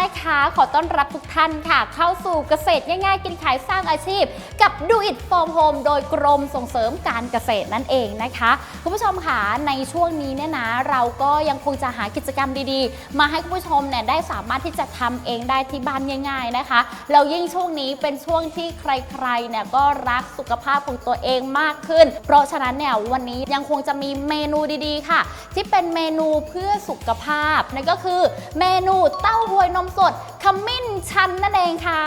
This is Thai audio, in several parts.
นะคะ ขอต้อนรับทุกท่านค่ะ เข้าสู่เกษตรง่ายๆ กินขายสร้างอาชีพ กับ Do It From Home โดยกรมส่งเสริมการเกษตรนั่นเองนะคะ คุณผู้ชมค่ะในช่วงนี้เนี่ยนะเราก็ยังคงจะหากิจกรรมดีๆ มาให้คุณผู้ชมเนี่ยได้สามารถที่จะทำเองได้ที่บ้านง่าย ๆนะคะแล้วยิ่งช่วงนี้เป็นช่วงที่ใครๆเนี่ยก็รักสุขภาพของตัวเองมากขึ้น เพราะฉะนั้นเนี่ยวันนี้ยังคงจะมีเมนูดีๆค่ะ ที่เป็นเมนูเพื่อสุขภาพนั่นก็คือเมนูเต้าหวยนมสดขมิ้นชันนั่นเองค่ะ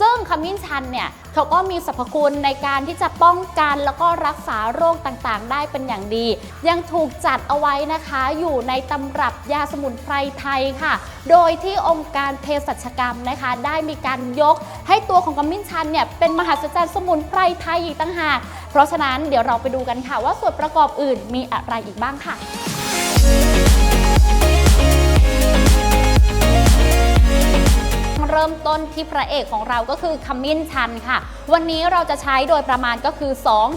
ซึ่งขมิ้นชันเนี่ยเขาก็มีสรรพคุณในการที่จะป้องกันแล้วก็รักษาโรคต่างๆ ได้เป็นอย่างดี ยังถูกจัดเอาไว้นะคะอยู่ในตำรับยาสมุนไพรไทยค่ะ โดยที่องค์การเภสัชกรรมนะคะ ได้มีการยกให้ตัวของขมิ้นชันเนี่ยเป็นมหัศจรรย์สมุนไพรไทยอีกต่างหาก เพราะฉะนั้นเดี๋ยวเราไปดูกันค่ะ ว่าส่วนประกอบอื่นมีอะไรอีกบ้างค่ะ ต้นที่พระเอกของเราก็คือขมิ้นชันค่ะ วันนี้เราจะใช้โดยประมาณก็คือ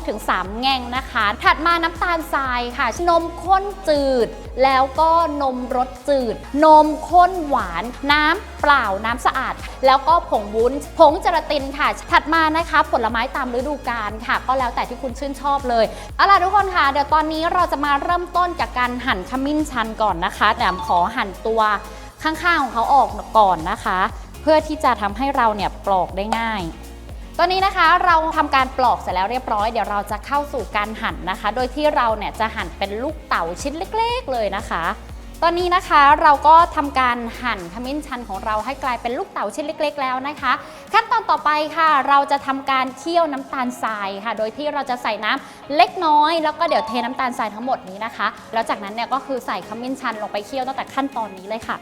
2-3 แง่งนะคะ ถัดมาน้ำตาลทรายค่ะ นมข้นจืด แล้วก็นมรสจืด นมข้นหวาน น้ำเปล่าน้ำสะอาด แล้วก็ผงวุ้น ผงเจลาตินค่ะ ถัดมานะคะ ผลไม้ตามฤดูกาลค่ะ ก็แล้วแต่ที่คุณชื่นชอบเลยเอาล่ะทุกคนค่ะ เดี๋ยวตอนนี้เราจะมาเริ่มต้นจากการหั่นขมิ้นชันก่อนนะคะแต่ขอหั่นตัวข้างๆของเขาออกก่อนนะคะ เพื่อที่จะทำให้เราเนี่ยปลอกได้ง่ายตอนนี้นะคะเราทำการปลอกเสร็จแล้วเรียบร้อยเดี๋ยวเราจะเข้าสู่การหั่นนะคะ โดยที่เราเนี่ยจะหั่นเป็นลูกเต๋าชิ้นเล็ก ๆ เลยนะคะ ตอนนี้นะคะเราก็ทำการหั่นขมิ้นชันของเราให้กลายเป็นลูกเต๋าชิ้นเล็ก ๆ แล้วนะคะ ขั้นตอนต่อไปค่ะ เราจะทำการเคี่ยวน้ำตาลทรายค่ะ โดยที่เราจะใส่น้ำเล็กน้อย แล้วก็เดี๋ยวเทน้ำตาลทรายทั้งหมดนี้นะคะ แล้วจากนั้นเนี่ยก็คือใส่ขมิ้นชันลงไปเคี่ยวตั้งแต่ขั้นตอนนี้เลยค่ะ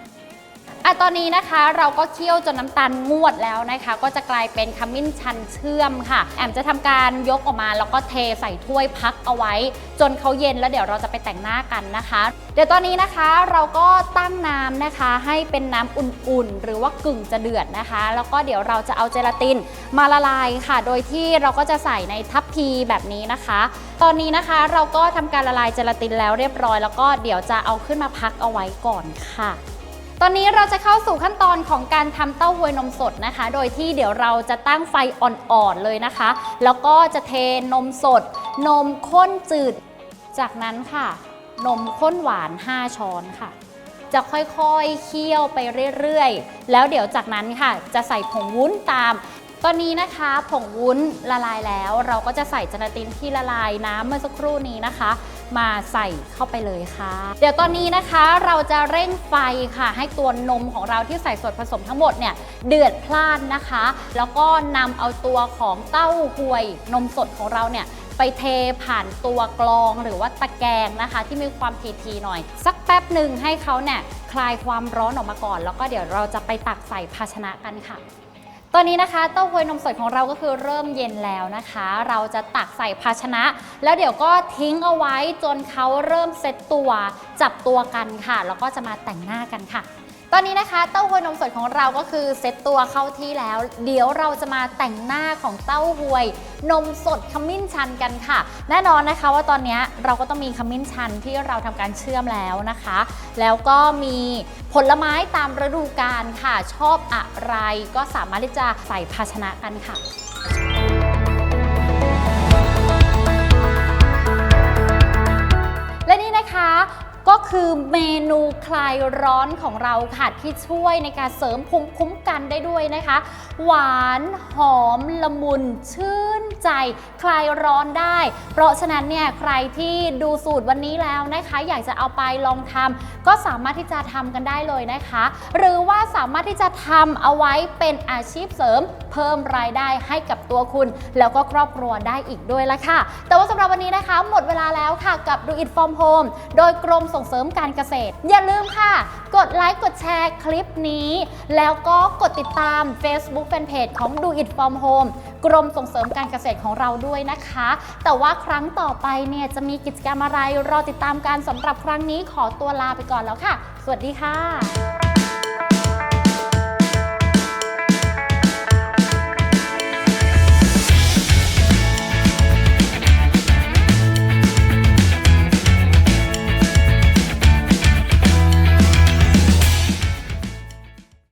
อะตอนนี้นะคะเราก็เคี่ยวจนน้ำตาลงวดแล้วนะคะ ก็จะกลายเป็นขมิ้นชันเชื่อมค่ะ แอมจะทำการยกออกมาแล้วก็เทใส่ถ้วยพักเอาไว้ จนเขาเย็นแล้วเดี๋ยวเราจะไปแต่งหน้ากันนะคะ เดี๋ยวตอนนี้นะคะเราก็ตั้งน้ำนะคะ ให้เป็นน้ำอุ่นๆ หรือว่ากึ่งจะเดือดนะคะ แล้วก็เดี๋ยวเราจะเอาเจลาตินมาละลายค่ะ โดยที่เราก็จะใส่ในทัพพีแบบนี้นะคะ ตอนนี้นะคะเราก็ทำการละลายเจลาตินแล้วเรียบร้อย แล้วก็เดี๋ยวจะเอาขึ้นมาพักเอาไว้ก่อนค่ะ ตอนนี้เราจะเข้าสู่ขั้นตอนของการทำเต้าหวยนมสดนะคะ โดยที่เดี๋ยวเราจะตั้งไฟอ่อนๆเลยนะคะ แล้วก็จะเทนมสด นมข้นจืด จากนั้นค่ะ นมข้นหวาน 5 ช้อนค่ะ จะค่อยๆเคี่ยวไปเรื่อยๆ แล้วเดี๋ยวจากนั้นค่ะ จะใส่ผงวุ้นตามตอนนี้นะคะผงวุ้นละลายแล้ว เราก็จะใส่เจลาตินที่ละลายน้ำเมื่อสักครู่นี้นะคะ มาใส่เข้าไปเลยค่ะ เดี๋ยวตอนนี้นะคะเราจะเร่งไฟค่ะ ให้ตัวนมของเราที่ใส่ส่วนผสมทั้งหมดเนี่ยเดือดพล่านนะคะ แล้วก็นำเอาตัวของเต้าหวยนมสดของเราเนี่ยไปเทผ่านตัวกรองหรือว่าตะแกรงนะคะ ที่มีความทีๆหน่อย สักแป๊บหนึ่งให้เขาเนี่ยคลายความร้อนออกมาก่อน แล้วก็เดี๋ยวเราจะไปตักใส่ภาชนะกันค่ะ อนนี้นะคะเต้าหวยนมสดของเราก็คือเริ่มเย็นแล้วนะคะ เราจะตักใส่ภาชนะ แล้วเดี๋ยวก็ทิ้งเอาไว้จนเขาเริ่มเซตตัวจับตัวกันค่ะ แล้วก็จะมาแต่งหน้ากันค่ะ ตอนนี้นะคะเต้าหวยนมสดของเราก็คือเซ็ตตัวเข้าที่แล้ว เดี๋ยวเราจะมาแต่งหน้าของเต้าหวย นมสดขมิ้นชันกันค่ะ แน่นอนนะคะว่าตอนนี้เราก็ต้องมีขมิ้นชันที่เราทำการเชื่อมแล้วนะคะ แล้วก็มีผลไม้ตามฤดูกาลค่ะชอบอะไรก็สามารถที่จะใส่ภาชนะกันค่ะ คลายร้อนของเราค่ะที่ช่วยในการเสริมภูมิคุ้มกันได้ด้วยนะคะ หวานหอมละมุนชื่นใจคลายร้อนได้ เพราะฉะนั้นเนี่ยใครที่ดูสูตรวันนี้แล้วนะคะ อยากจะเอาไปลองทำก็สามารถที่จะทำกันได้เลยนะคะ หรือว่าสามารถที่จะทำเอาไว้เป็นอาชีพเสริม เพิ่มรายได้ให้กับตัวคุณ แล้วก็ครอบครัวได้อีกด้วยละค่ะ แต่ว่าสำหรับวันนี้นะคะ หมดเวลาแล้วค่ะกับ Do It From Home โดยกรมส่งเสริมการเกษตร อย่าลืมค่ะ กดไลค์กดแชร์คลิปนี้ แล้วก็กดติดตาม Facebook Fanpage ของ Do It From Home กรมส่งเสริมการเกษตรของเราด้วยนะคะ แต่ว่าครั้งต่อไปเนี่ยจะมีกิจกรรมอะไรรอติดตามการสำหรับครั้งนี้ขอตัวลาไปก่อนแล้วค่ะ สวัสดีค่ะ